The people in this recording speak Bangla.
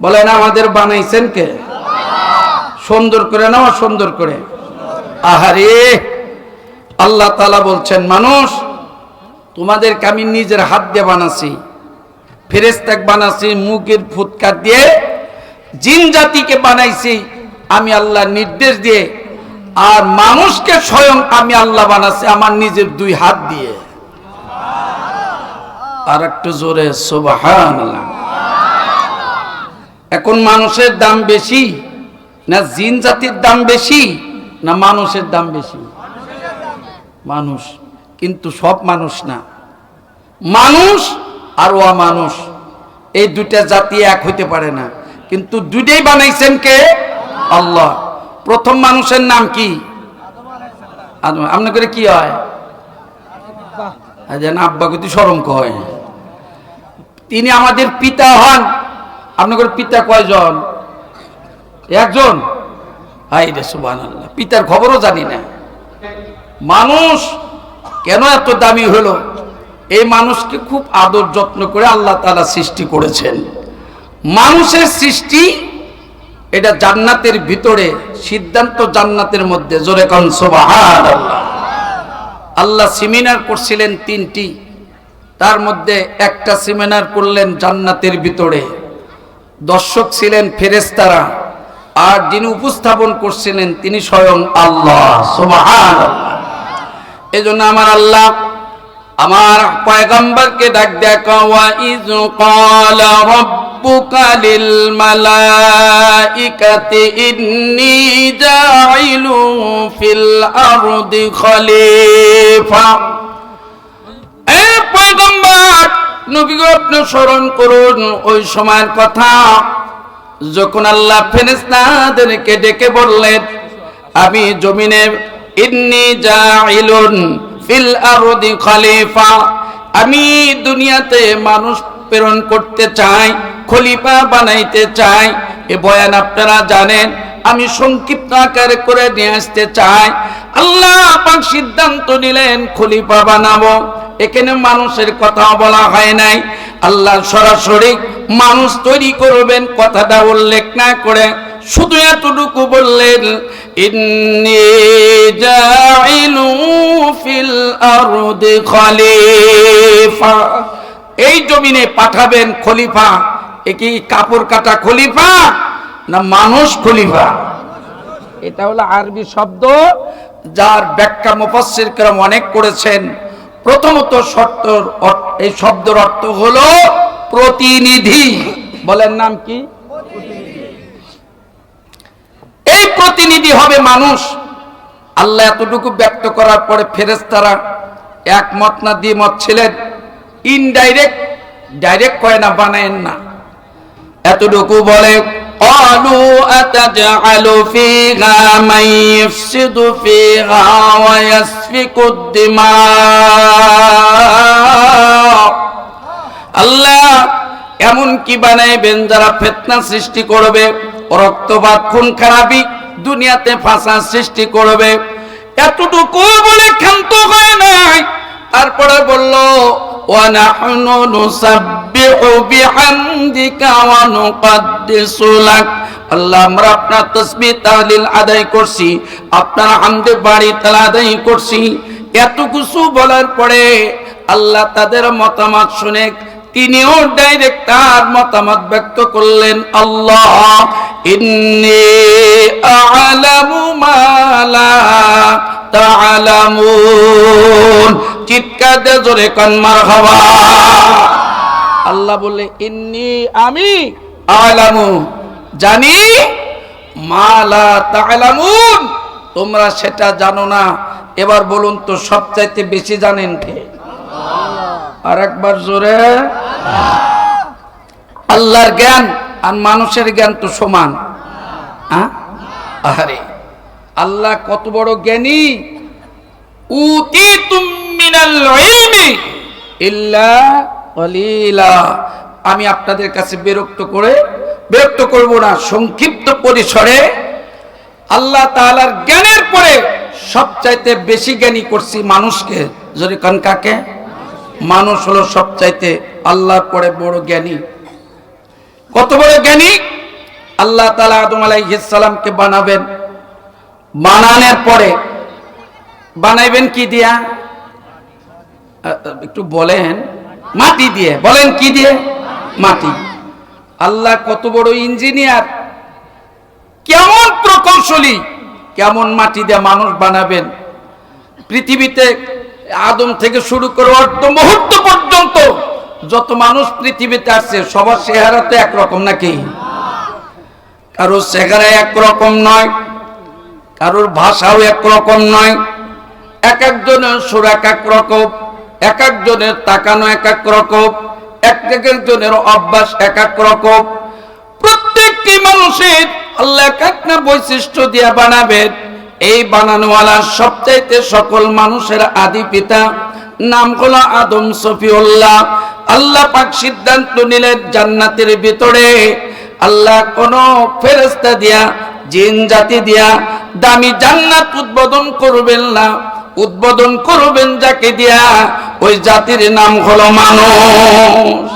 বলেন, আমাদের বানাইছেন কে? সুন্দর করে না সুন্দর করে। আহারে, আল্লাহ তালা বলছেন, মানুষ, তোমাদেরকে আমি নিজের হাত দিয়ে বানাছি ফেরেস্তাক বানাছি মুখের ফুৎকার দিয়ে, জিন জাতিকে বানাইছি, আমি আল্লাহ নির্দেশ দিয়ে, আর মানুষকে স্বয়ং আমি আল্লাহ বানাচ্ছি আমার নিজের দুই হাত দিয়ে। আর একটু জোরে সুবাহান এখন মানুষের দাম বেশি না জিন জাতির দাম বেশি না মানুষের দাম বেশি? মানুষ। কিন্তু সব মানুষ না। মানুষ আর ও মানুষ এই দুইটা জাতি এক হইতে পারে না। কিন্তু দুইটাই বানাইছেন কে? আল্লাহ। প্রথম মানুষের নাম কি? আপনার করে কি হয়? যেন আব্বা কিন্তু সরম কয়। তিনি আমাদের পিতা হন। আপনার পিতা কয়জন? একজন? পিতার খবরও জানি না। মানুষ কেন এত দামি হলো? এই মানুষকে খুব আদর যত্ন করে আল্লাহ তালা সৃষ্টি করেছেন। মানুষের সৃষ্টি এটা জান্নাতের ভিতরে, সিদ্ধান্ত জান্নাতের মধ্যে। জোরে কন সোবাহান আল্লাহ আল্লাহ সেমিনার করছিলেন তিনটি। তার মধ্যে একটা সেমিনার করলেন জান্নাতের ভিতরে। দর্শক ছিলেন ফেরেস্তারা আর যিনি উপস্থাপন করছিলেন তিনি স্বয়ং আল্লাহ এজন্য আমার আল্লাহ আমার পয়গম্বরকে ডাক দেখা খলিফা। এ পয়গম্বর নবী আপনি স্মরণ করুন ওই সময়ের কথা। যখন আল্লাহ ফেরেশতাদেরকে ডেকে বললেন, আমি জমিনে ইন্নি জাইলুন ফিল আরদি খলিফা, আমি দুনিয়াতে মানুষ প্রেরণ করতে চাই, খলিফা বানাইতে চাই, এ বয়ান আপনারা জানেন, আমি সংক্ষিপ্ত আকারে করে নিয়ে আসতে চাই। আল্লাহ সিদ্ধান্ত নিলেন, খলিফা বানাবো। এখানে মানুষের কথা বলা হয় নাই। আল্লাহ সরাসরি মানুষ তৈরি করবেন কথাটা উল্লেখ না করে শুধু এতটুকু বললেন ফিল এই জমিনে পাঠাবেন খলিফা। এ কি কাপড় কাটা খলিফা না মানুষ খলিফা? এটা হলো আরবি শব্দ, যার ব্যাখ্যা মুফাসসির কেরম অনেক করেছেন। প্রথমত অর্থ- এই শব্দের অর্থ হলো প্রতিনিধি। বলেন নাম কি? এই প্রতিনিধি হবে মানুষ। আল্লাহ এতটুকু ব্যক্ত করার পরে ফেরেস্তারা একমত না দ্বিমত ছিলেন। ইনডাইরেক্ট, ডাইরেক্ট কয় না, বানায়েন না। এতটুকু বলে قالوا أتجعل فيها من يفسد فيها ويسفك الدماء আল্লাহ এমন কি বানাইবেন যারা ফেতনা সৃষ্টি করবে রক্তপাত খুন খারাপি দুনিয়াতে ফাঁসা সৃষ্টি করবে এতটুকু বলে ক্ষান্ত হয় নাই তারপরে বলল وَنَحْنُ نُسَبِّحُ بِحَمْدِكَ وَنُقَدِّسُ لَكَ আল্লাহ আমরা আপনার তসবিহ তাহলিল আদায় করছি আপনার হামদে বাড়ি তালা আদায় করছি এত কিছু বলার পরে আল্লাহ তাদের মতামত শুনে তিনিও ডাইরেক্ট তার মতামত ব্যক্ত করলেন আল্লাহ ইন্নি আলামু মালা তাআলামুন চিৎকার দিয়ে জোরে কান মারহাবা আল্লাহ বলে ইন্নি আমি আলামু। জানি? মালা তাআলামুন তোমরা সেটা জানো না। এবার বলুন তো সবচাইতে বেশি জানেন কে? আর একবার জোরে। আল্লাহর জ্ঞান আর মানুষের জ্ঞান তো সমান? আহারে। আল্লাহ কত বড় জ্ঞানী। ইলমি। ইল্লা আমি আপনাদের কাছে বিরক্ত করে, বিরক্ত করব না, সংক্ষিপ্ত পরিসরে আল্লাহ তাআলার জ্ঞানের পরে সবচাইতে বেশি জ্ঞানী করছি মানুষকে। যদি কান কাকে? মানুষ হলো সবচাইতে আল্লাহর পরে বড় জ্ঞানী। কত বড় জ্ঞানী? আল্লাহ তালা আদম আলাইসালামকে বানাবেন। বানানোর পরে বানাইবেন কি দিয়া? একটু বলেন। মাটি দিয়ে। বলেন কি দিয়ে? মাটি। আল্লাহ কত বড় ইঞ্জিনিয়ার। কেমন প্রকৌশলী। কেমন মাটি দিয়ে মানুষ বানাবেন। পৃথিবীতে আদম থেকে শুরু করে অর্ধ মুহূর্ত পর্যন্ত যত মানুষ পৃথিবীতে আসছে সবার চেহারা তো একরকম নাকি? কারোর চেহারা একরকম নয়, কারোর ভাষাও একরকম নয়। এক একজনের সুর এক এক রকম। এক একজনের তাকানো এক এক রকম এক এক একজনের অভ্যাস এক এক রকম। প্রত্যেকটি মানুষের আল্লাহ এক একটা বৈশিষ্ট্য দিয়ে বানাবেন। এই বানানোওয়ালা সবচাইতে সকল মানুষের আদি পিতা, নাম হলো আদম সফিউল্লাহ। আল্লাহ পাক সিদ্ধান্ত নিলেন জান্নাতের ভিতরে। আল্লাহ কোন ফেরেস্তা দিয়া, জিন জাতি দিয়া দামি জান্নাত উদ্বোধন করবেন না। উদ্বোধন করবেন যাকে দিয়া ওই জাতির নাম হলো মানুষ।